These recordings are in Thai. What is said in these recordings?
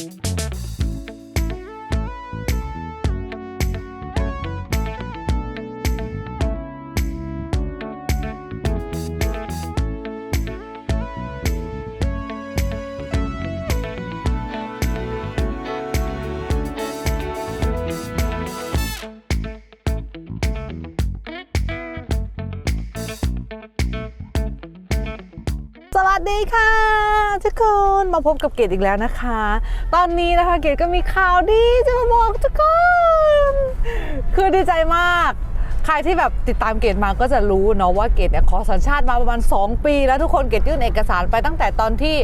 สวัสดีค่ะ ทุกคนมาพบกับเกดอีกแล้วนะคะ ตอนนี้นะคะเกดก็มีข่าวดีจะมาบอกทุกคนคือดีใจมาก ใครที่แบบติดตามเกดมาก็จะรู้เนาะว่าเกดเนี่ยขอสัญชาติมาประมาณ 2 ปี แล้วทุกคนเกดยื่นเอกสารไปตั้งแต่ตอนที่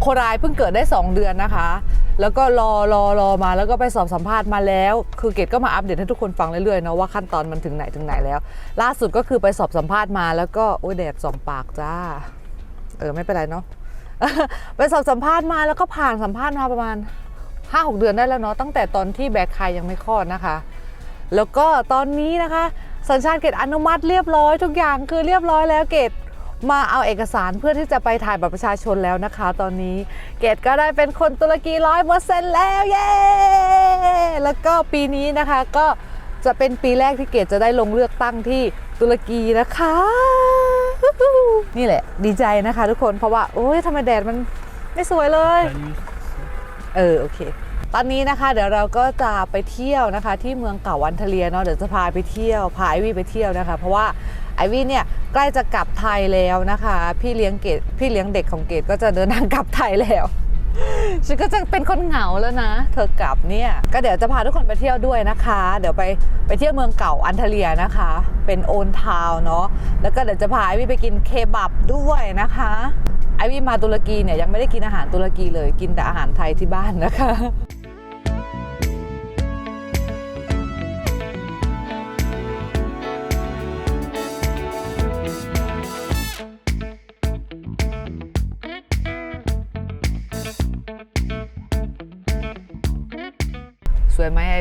โครายเพิ่งเกิดได้ 2 เดือนนะคะ แล้วก็รอรอรอมาแล้วก็ไปสอบสัมภาษณ์มาแล้ว คือเกดก็มาอัปเดตให้ทุกคนฟังเรื่อยๆเนาะว่าขั้นตอนมันถึงไหนถึงไหนแล้ว ล่าสุดก็คือไปสอบสัมภาษณ์มาแล้วก็โอ้ยแดดสองปากจ้าเออไม่เป็นไรเนาะ ไปสอบสัมภาษณ์มาแล้วก็ผ่านสัมภาษณ์มาประมาณ 5-6 เดือนได้แล้วเนาะตั้งแต่ตอนที่แบกคายยังไม่คลอดนะคะ แล้วก็ตอนนี้นะคะ สัญชาติเกตอนุมัติเรียบร้อยทุกอย่างคือเรียบร้อยแล้วเกตมาเอาเอกสารเพื่อที่จะไปถ่ายบัตรประชาชนแล้วนะคะ ตอนนี้เกตก็ได้เป็นคนตุรกีร้อยเปอร์เซ็นต์แล้วเย้แล้วก็ปีนี้นะคะก็จะเป็นปีแรกที่เกตจะได้ลงเลือกตั้งที่ตุรกีนะคะ นี่แหละ ดีใจนะคะทุกคนเพราะว่าโอ้ยทำไมแดดมันไม่สวยเลย เออโอเค ตอนนี้นะคะเดี๋ยวเราก็จะไปเที่ยวนะคะ ที่เมืองเก่าวันทะเลียเนาะเดี๋ยวจะพาไปเที่ยวพาไอวี่ไปเที่ยวนะคะ เพราะว่าไอวี่เนี่ยใกล้จะกลับไทยแล้วนะคะ พี่เลี้ยงเกดพี่เลี้ยงเด็กของเกดก็จะเดินทางกลับไทยแล้ว ฉันก็จะเป็นคนเหงาแล้วนะ เธอกลับเนี่ย ก็เดี๋ยวจะพาทุกคนไปเที่ยวด้วยนะคะ เดี๋ยวไปไปเที่ยวเมืองเก่าอันเทเลียนะคะ เป็นโอนทาวเนาะ แล้วก็เดี๋ยวจะพาไอวี่ไปกินเคบับด้วยนะคะ ไอวี่มาตุรกีเนี่ยยังไม่ได้กินอาหารตุรกีเลย กินแต่อาหารไทยที่บ้านนะคะ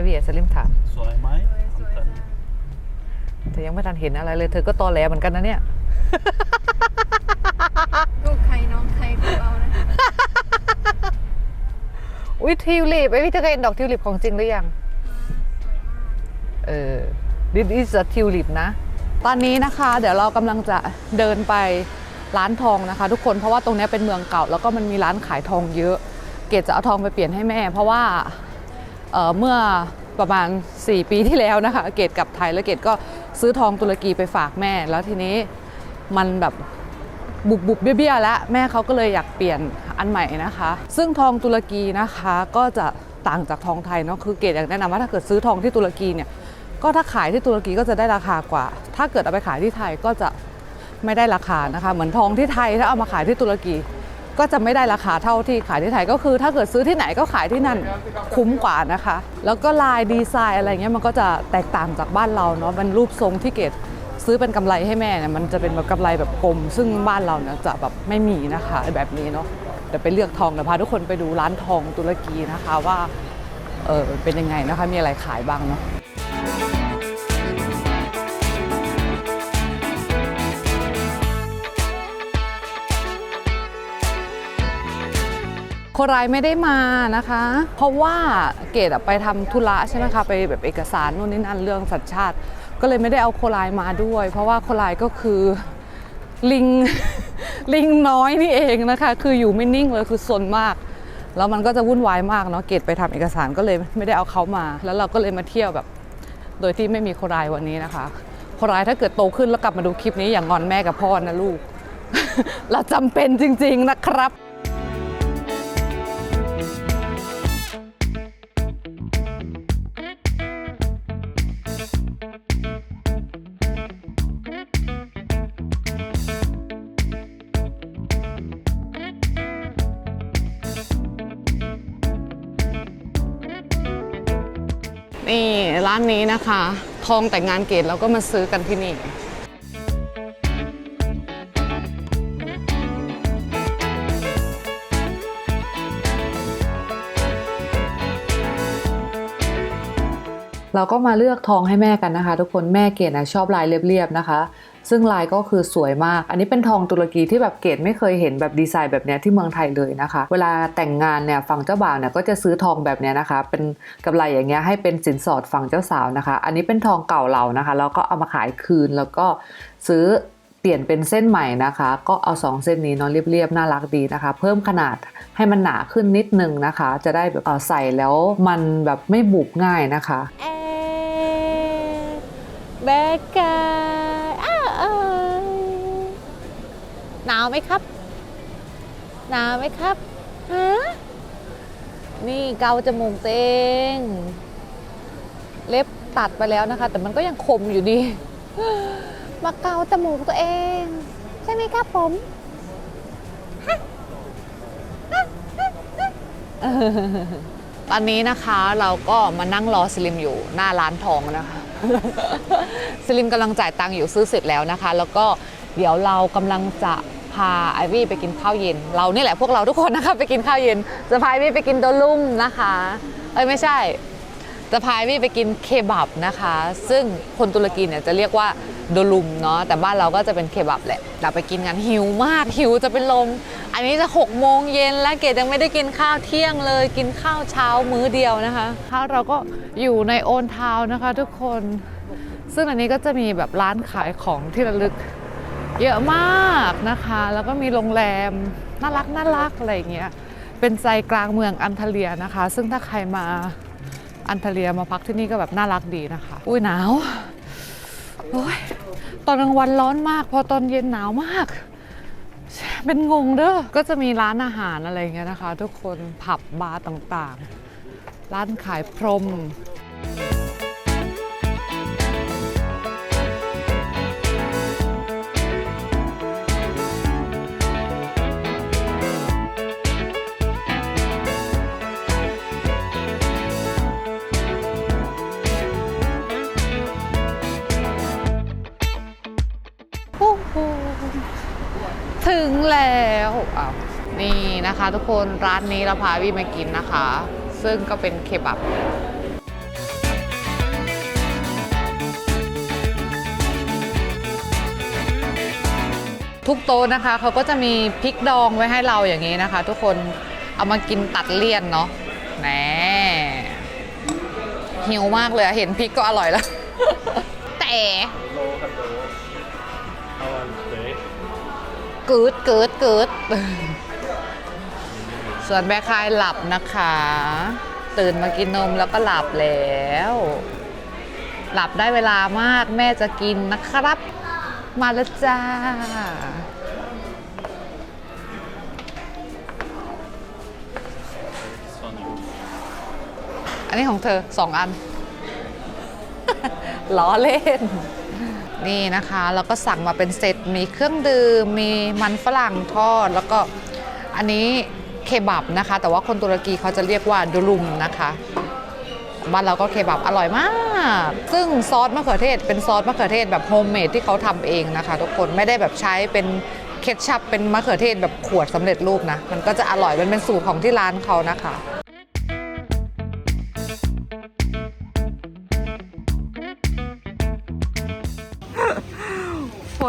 เวียสลิมถามสวยไหมอัมตันเธอยังไม่ทันเห็นอะไรเลย เธอก็ตอแหลเหมือนกันนะเนี่ยลูกใครน้องใครของเรานะอุ้ยทิวลิปไอวี่เธอเคยเห็นดอกทิวลิปของจริงหรือยังเออ this is a tulip นะ ตอนนี้นะคะ เดี๋ยวเรากำลังจะเดินไปร้านทองนะคะ ทุกคนเพราะว่าตรงนี้เป็นเมืองเก่า แล้วก็มันมีร้านขายทองเยอะ เกดจะเอาทองไปเปลี่ยนให้แม่ เพราะว่า เมื่อประมาณ 4 ปีที่แล้วนะคะ เกดกลับไทยแล้วเกดก็ซื้อทองตุรกีไปฝากแม่ แล้วทีนี้มันแบบบุบบุบเบี้ยๆแล้วแม่เขาก็เลยอยากเปลี่ยนอันใหม่นะคะ ซึ่งทองตุรกีนะคะก็จะต่างจากทองไทยเนาะคือเกดอยากแนะนำว่าถ้าเกิดซื้อทองที่ตุรกีเนี่ยก็ถ้าขายที่ตุรกีก็จะได้ราคากว่า ถ้าเกิดเอาไปขายที่ไทยก็จะไม่ได้ราคานะคะ เหมือนทองที่ไทยถ้าเอามาขายที่ตุรกี ก็จะไม่ได้ราคาเท่าที่ขายที่ไทยก็คือ ถ้าเกิดซื้อที่ไหนก็ขายที่นั่นคุ้มกว่านะคะ แล้วก็ลายดีไซน์อะไรเงี้ยมันก็จะแตกต่างจากบ้านเราเนาะมันรูปทรงที่เกดซื้อเป็นกำไรให้แม่เนี่ยมันจะเป็นแบบกำไรแบบกลม ซึ่งบ้านเราเนี่ยจะแบบไม่มีนะคะแบบนี้เนาะเดี๋ยวไปเลือกทองเดี๋ยวพาทุกคนไปดูร้านทองตุรกีนะคะว่าเออเป็นยังไงนะคะมีอะไรขายบ้างเนาะ โครายไม่ได้มานะคะ เพราะว่าเกดไปทำธุระใช่ไหมคะไปแบบเอกสารนู่นนี่นั่นเรื่องสัญชาติ ก็เลยไม่ได้เอาโครายมาด้วย เพราะว่าโครายก็คือลิงลิงน้อยนี่เองนะคะ คืออยู่ไม่นิ่งเลยคือซนมาก แล้วมันก็จะวุ่นวายมากเนาะเกดไปทำเอกสารก็เลยไม่ได้เอาเขามา แล้วเราก็เลยมาเที่ยวแบบ โดยที่ไม่มีโครายวันนี้นะคะโครายถ้าเกิดโตขึ้นแล้วกลับมาดูคลิปนี้อย่างงอนแม่กับพ่อนะลูก เราจำเป็นจริง ๆนะครับานนี้นะคะ ทองแต่งงานเกตเราก็มาซื้อกันที่นี่เราก็มาเลือกทองให้แม่กันนะคะ ทุกคนแม่เกดนะชอบลายเรียบๆนะคะ ซึ่งลายก็คือสวยมาก อันนี้เป็นทองตุรกีที่แบบเกดไม่เคยเห็นแบบดีไซน์แบบนี้ที่เมืองไทยเลยนะคะ เวลาแต่งงานเนี่ยฝั่งเจ้าบ่าวเนี่ยก็จะซื้อทองแบบนี้นะคะ เป็นกำไรอย่างเงี้ยให้เป็นสินสอดฝั่งเจ้าสาวนะคะ อันนี้เป็นทองเก่าเรานะคะ แล้วก็เอามาขายคืนแล้วก็ซื้อเปลี่ยนเป็นเส้นใหม่นะคะ ก็เอา 2 เส้นนี้เนาะเรียบๆน่ารักดีนะคะ เพิ่มขนาดให้มันหนาขึ้นนิดนึงนะคะ จะได้แบบใส่แล้วมันแบบไม่บุบง่ายนะคะแบกา หนาวไหมครับ หนาวไหมครับฮะนี่เกาจมูกตัวเอง เล็บตัดไปแล้วนะคะ แต่มันก็ยังคมอยู่ดี มาเกาจมูกตัวเอง ใช่ไหมครับผมตอนนี้นะคะเราก็มานั่งรอสลิมอยู่หน้าร้านทองนะคะสลิมกำลังจ่ายตังค์อยู่ซื้อเสร็จแล้วนะคะ แล้วก็เดี๋ยวเรากำลังจะ พาไอวี่ไปกินข้าวเย็น เรานี่แหละพวกเราทุกคนนะคะไปกินข้าวเย็นจะพาไอวี่ไปกินโดลุ่มนะคะ เอ้ยไม่ใช่จะพาวี่ไปกินเคบับนะคะ ซึ่งคนตุรกีเนี่ยจะเรียกว่าโดลุมเนาะแต่บ้านเราก็จะเป็นเคบับแหละเราไปกินกันหิวมากหิวจะเป็นลม อันนี้จะ6โมงเย็นแล้วเกดยังไม่ได้กินข้าวเที่ยงเลย กินข้าวเช้ามื้อเดียวนะคะข้าวเราก็อยู่ในโอนทาวนะคะ ทุกคน ซึ่งอันนี้ก็จะมีแบบร้านขายของที่ระลึก เยอะมากนะคะ แล้วก็มีโรงแรมน่ารักน่ารักอะไรเงี้ย เป็นใจกลางเมืองอันทเลียนะคะ ซึ่งถ้าใครมาอันทเลียมาพักที่นี่ก็แบบน่ารักดีนะคะ อุ้ยหนาว โอ้ยตอนกลางวันร้อนมาก พอตอนเย็นหนาวมาก เป็นงงเด้อ ก็จะมีร้านอาหารอะไรเงี้ยนะคะ ทุกคน ผับบาร์ต่างๆ ร้านขายพรม แล้วอ้าวนี่นะคะทุกคนร้านนี้เราพาวิมากินนะคะ ซึ่งก็เป็นเคบับทุกโต๊ะนะคะเขาก็จะมีพริกดองไว้ให้เราอย่างนี้นะคะ ทุกคนเอามากินตัดเลี่ยนเนาะแหนหิวมากเลยเห็นพริกก็อร่อยแล้ว แต่ กับโลเอาอันเต๊ะเกิดกิดกิดส่วนแม่คายหลับนะคะ ตื่นมากินนมแล้วก็หลับแล้ว หลับได้เวลามากแม่จะกินนะครับ มาแล้วจ้า อันนี้ของเธอสองอัน ล้อเล่น นี่นะคะ แล้วก็สั่งมาเป็นเซตมีเครื่องดื่มมีมันฝรั่งทอด แล้วก็อันนี้เคบับนะคะ แต่ว่าคนตุรกีเขาจะเรียกว่าดูรุมนะคะบ้านเราก็เคบับอร่อยมาก ซึ่งซอสมะเขือเทศ เป็นซอสมะเขือเทศแบบโฮมเมดที่เขาทำเองนะคะ ทุกคนไม่ได้แบบใช้เป็นเคชัพเป็นมะเขือเทศแบบขวดสำเร็จรูปนะ มันก็จะอร่อยมันเป็นสูตรของที่ร้านเขานะคะ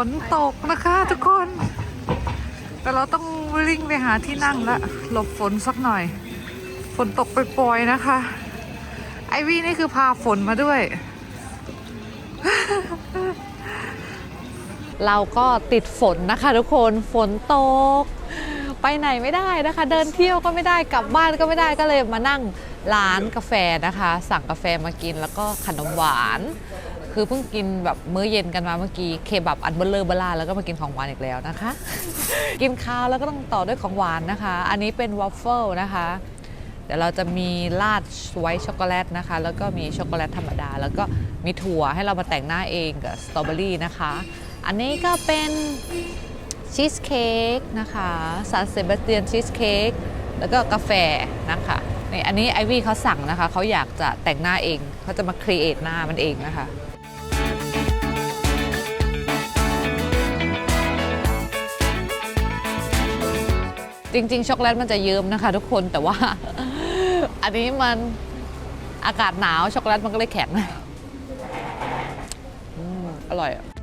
นตกนะคะทุกคน แต่เราต้องวิ่งไปหาที่นั่งละหลบฝนสักหน่อย ฝนตกปล่อยๆนะคะ ไอวี่นี่คือพาฝนมาด้วย เราก็ติดฝนนะคะทุกคนฝนตก ไปไหนไม่ได้นะคะ เดินเที่ยวก็ไม่ได้กลับบ้านก็ไม่ได้ก็เลยมานั่งร้านกาแฟนะคะ สั่งกาแฟมากินแล้วก็ขนมหวาน คือเพิ่งกินแบบมื้อเย็นกันมาเมื่อกี้เคบับอันเบลเลอร์เบล่าแล้วก็มากินของหวานอีกแล้วนะคะ กินข้าวแล้วก็ต้องต่อด้วยของหวานนะคะ อันนี้เป็นวอฟเฟิลนะคะเดี๋ยวเราจะมีราดไวท์ช็อกโกแลตนะคะ แล้วก็มีช็อกโกแลตธรรมดา แล้วก็มีถั่วให้เรามาแต่งหน้าเองกับสตรอเบอรี่นะคะ อันนี้ก็เป็นชีสเค้กนะคะซานเซบาสเตียนชีสเค้กแล้วก็กาแฟนะคะนี่อันนี้ไอวี่เขาสั่งนะคะ เขาอยากจะแต่งหน้าเอง เขาจะมาครีเอทหน้ามันเองนะคะ จริง ๆ ช็อกโกแลตมันจะเยิ้มนะคะ ทุกคนแต่ว่า อันนี้มันอากาศหนาวช็อกโกแลตมันก็เลยแข็งอร่อยอะ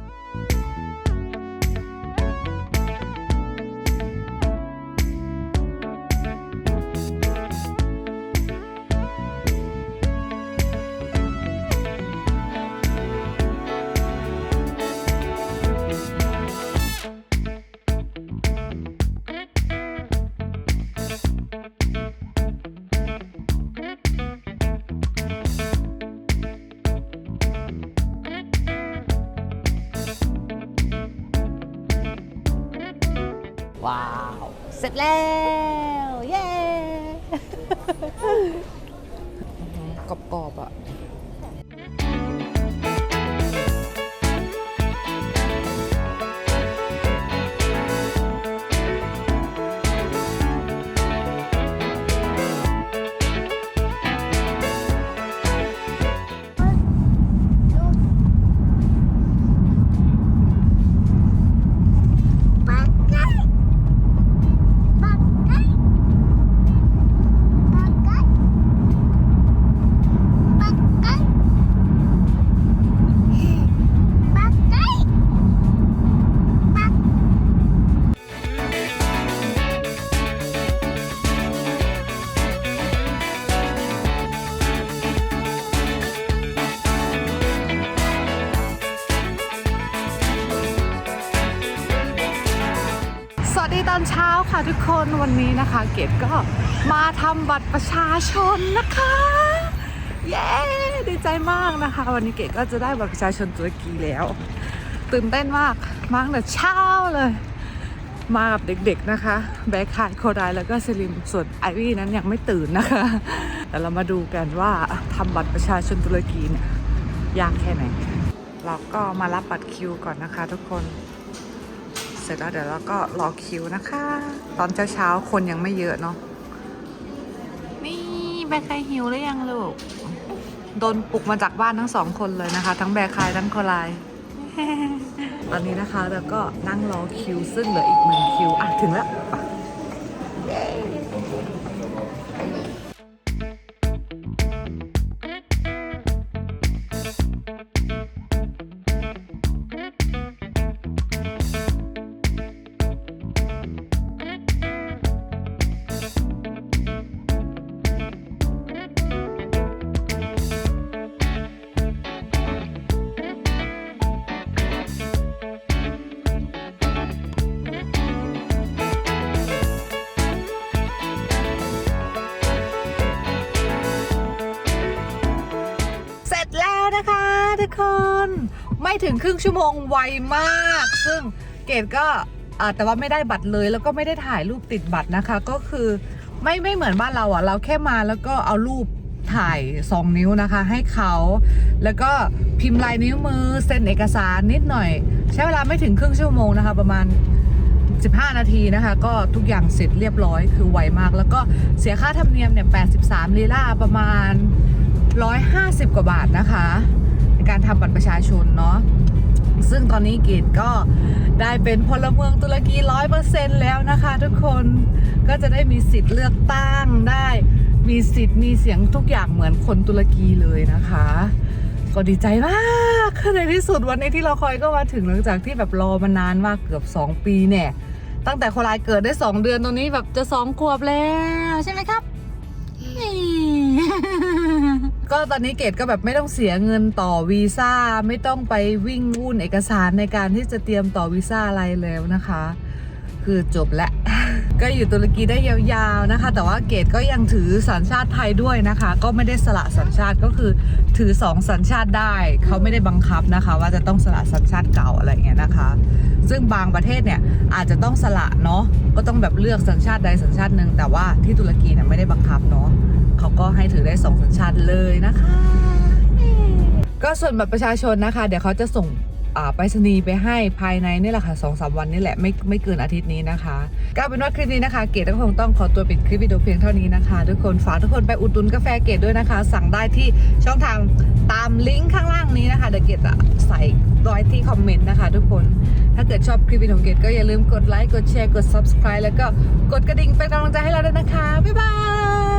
าว เสร็จแล้ว เย้ กรอบๆอะ วัสดีตอนเช้าค่ะทุกคนวันนี้นะคะ เกดก็มาทำบัตรประชาชนนะคะ เย้ดีใจมากนะคะ วันนี้เกดก็จะได้บัตรประชาชนตุรกีแล้ว ตื่นเต้นมากมาตั้งแต่เช้าเลย มากับเด็กๆนะคะ แบคคายโคดายแล้วก็เซลิมส่วนไอวี่นั้นยังไม่ตื่นนะคะ แต่เรามาดูกันว่าทำบัตรประชาชนตุรกีเนี่ยยากแค่ไหนเราก็มารับบัตรคิวก่อนนะคะ ทุกคน เสร็จแล้วเดี๋ยวเราก็รอคิวนะคะ ตอนเช้าๆคนยังไม่เยอะเนาะนี่แบคคายหิวหรือยังลูก โดนปลุกมาจากบ้านทั้งสองคนเลยนะคะ ทั้งแบคคายทั้งโคลายตอนนี้นะคะเราก็นั่งรอคิวซึ่งเหลืออีกหนึ่งคิวอะถึงแล้ว แล้วนะคะทุกคนไม่ถึงครึ่งชั่วโมงไวมาก ซึ่งเกดก็แต่ว่าไม่ได้บัตรเลยแล้วก็ไม่ได้ถ่ายรูปติดบัตรนะคะ ก็คือไม่ไม่เหมือนบ้านเราอะ เราแค่มาแล้วก็เอารูปถ่าย 2 นิ้วนะคะ ให้เขา แล้วก็พิมพ์ลายนิ้วมือเซ็นเอกสารนิดหน่อย ใช้เวลาไม่ถึงครึ่งชั่วโมงนะคะ ประมาณ 15 นาทีนะคะ ก็ทุกอย่างเสร็จเรียบร้อยคือไวมาก แล้วก็เสียค่าธรรมเนียมเนี่ย 83 ลีลาประมาณ 150 กว่าบาทนะคะ ในการทำบัตรประชาชนเนาะซึ่งตอนนี้เกดก็ได้เป็นพลเมืองตุรกี100%แล้วนะคะ ทุกคนก็จะได้มีสิทธิ์เลือกตั้งได้ มีสิทธิ์มีเสียงทุกอย่างเหมือนคนตุรกีเลยนะคะ ก็ดีใจมากในที่สุดวันนี้ที่เราคอยก็มาถึงหลังจากที่แบบรอมานานมากเกือบ 2 ปีเนี่ยตั้งแต่โคนรายเกิดได้ 2 เดือนตอนนี้แบบจะ2ขวบแล้วใช่ไหมครับ ก็ตอนนี้เกดก็แบบไม่ต้องเสียเงินต่อวีซ่าไม่ต้องไปวิ่งวุ่นเอกสารในการที่จะเตรียมต่อวีซ่าอะไรแล้วนะคะ คือจบแล้ว ก็อยู่ตุรกีได้ยาวๆนะคะ แต่ว่าเกดก็ยังถือสัญชาติไทยด้วยนะคะ ก็ไม่ได้สละสัญชาติก็คือถือสองสัญชาติได้เขาไม่ได้บังคับนะคะ ว่าจะต้องสละสัญชาติเก่าอะไรอย่างเงี้ยนะคะ ซึ่งบางประเทศเนี่ยอาจจะต้องสละเนาะก็ต้องแบบเลือกสัญชาติใดสัญชาติหนึ่งแต่ว่าที่ตุรกีเนี่ยไม่ได้บังคับเนาะเขาก็ให้ถือได้สองสัญชาติเลยนะคะ ก็ส่วนบัตรประชาชนนะคะ เดี๋ยวเขาจะส่งอ่า ไปรษณีย์ไปให้ภายในนี่แหละค่ะสองสามวันนี่แหละไม่ไม่เกินอาทิตย์นี้นะคะก็เป็นว่าคลิปนี้นะคะ เกดก็คงต้องขอตัวปิดคลิปวิดีโอเพียงเท่านี้นะคะ ทุกคนฝากทุกคนไปอุดหนุนกาแฟเกดด้วยนะคะ สั่งได้ที่ช่องทางตามลิงก์ข้างล่างนี้นะคะเดี๋ยวเกดจะใส่รอยที่คอมเมนต์นะคะ ทุกคนถ้าเกิดชอบคลิปวิดีโอของเกดก็อย่าลืมกดไลค์กดแชร์กด subscribe แล้วก็กดกระดิ่งเป็นกำลังใจให้เราด้วยนะคะบ๊ายบาย